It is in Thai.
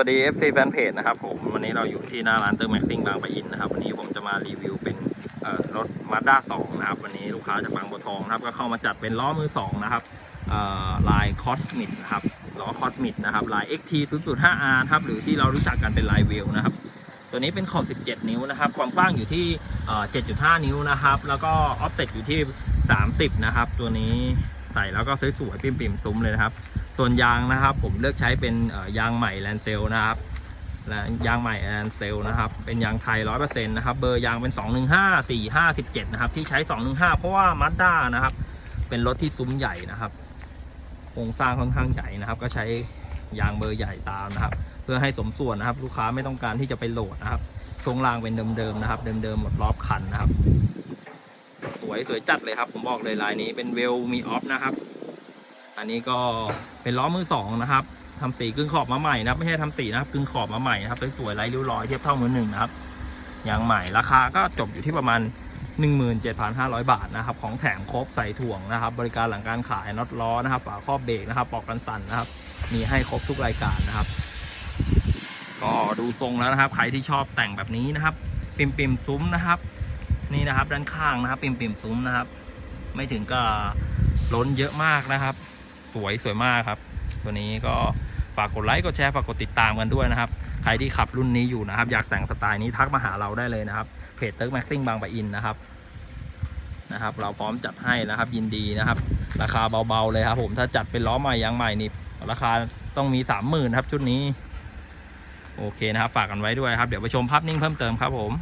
วัสดี FC แฟนเพจนะครับผมวันนี้เราอยู่ที่หน้าร้านเติมแม็กซิ่งบางปะอินนะครับวันนี้ผมจะมารีวิวเป็นรถมาด้า2นะครับวันนี้ลูกค้าจากบางบัวทองนะครับก็เข้ามาจัดเป็นล้อมือ2นะครับลายคอสมิดนะครับล้อคอสมิดนะครับลาย XT005R ครับหรือที่เรารู้จักกันเป็นลายเวลนะครับตัวนี้เป็นขอบ 17 นิ้วนะครับความกว้างอยู่ที่เอ่อ7.5 นิ้วนะครับแล้วก็ออฟเซ็ตอยู่ที่ 30 นะครับตัวนี้ใส่แล้วก็สวยๆปิ่มๆซุ้มเลยนะครับ ส่วนยางนะครับ ผมเลือกใช้เป็นยางใหม่แลนเซลนะครับและยางใหม่แลนเซลนะครับเป็นยางไทย 100%นะครับเบอร์ยางเป็น 215 457 นะครับ ที่ใช้ 215 เพราะว่ามาด้านะครับ เป็นรถที่ซุ้มใหญ่นะครับโครงสร้างค่อนข้างใหญ่นะครับ ก็ใช้ยางเบอร์ใหญ่ตามนะครับ เพื่อให้สมส่วนนะครับ ลูกค้าไม่ต้องการที่จะไปโหลดนะครับช่วงล่างเป็นเดิมๆนะครับ เดิมๆหมดรอบคันนะครับ สวยสวยจัดเลยครับ ผมบอกเลยลายนี้เป็นเวลมีออฟนะครับ อันนี้ก็เป็นล้อมือสองนะครับทำสีกึ่งขอบมาใหม่นะไม่ใช่ทำสีนะครับกึ่งขอบมาใหม่นะครับสวยๆไร้ริ้วรอยเทียบเท่ามือหนึ่งนะครับยางใหม่ราคาก็จบอยู่ที่ประมาณ 17,500 บาทนะครับ ของแถมครบใส่ถ่วงนะครับ บริการหลังการขายน็อตล้อนะครับ ฝาครอบเบรกนะครับปลอกกันสั่นนะครับ มีให้ครบทุกรายการนะครับ ก็ดูทรงแล้วนะครับ ใครที่ชอบแต่งแบบนี้นะครับ ปิมปิมๆซุ้มนะครับ นี่นะครับด้านข้างนะครับ ปิมปิมๆซุ้มนะครับ ไม่ถึงกับล้นเยอะมากนะครับ สวยสวยมากครับ ตัวนี้ก็ฝากกดไลค์กดแชร์ฝากกดติดตามกันด้วยนะครับ ใครที่ขับรุ่นนี้อยู่นะครับ อยากแต่งสไตล์นี้ทักมาหาเราได้เลยนะครับเพจเติร์กแม็กซิ่งบางปะอินนะครับนะครับ เราพร้อมจัดให้นะครับ ยินดีนะครับ ราคาเบาๆเลยครับ ผมถ้าจัดเป็นล้อใหม่ยางใหม่นี่ราคาต้องมีสามหมื่นครับชุดนี้ โอเคนะครับ ฝากกันไว้ด้วยครับ เดี๋ยวไปชมภาพนิ่งเพิ่มเติมครับผม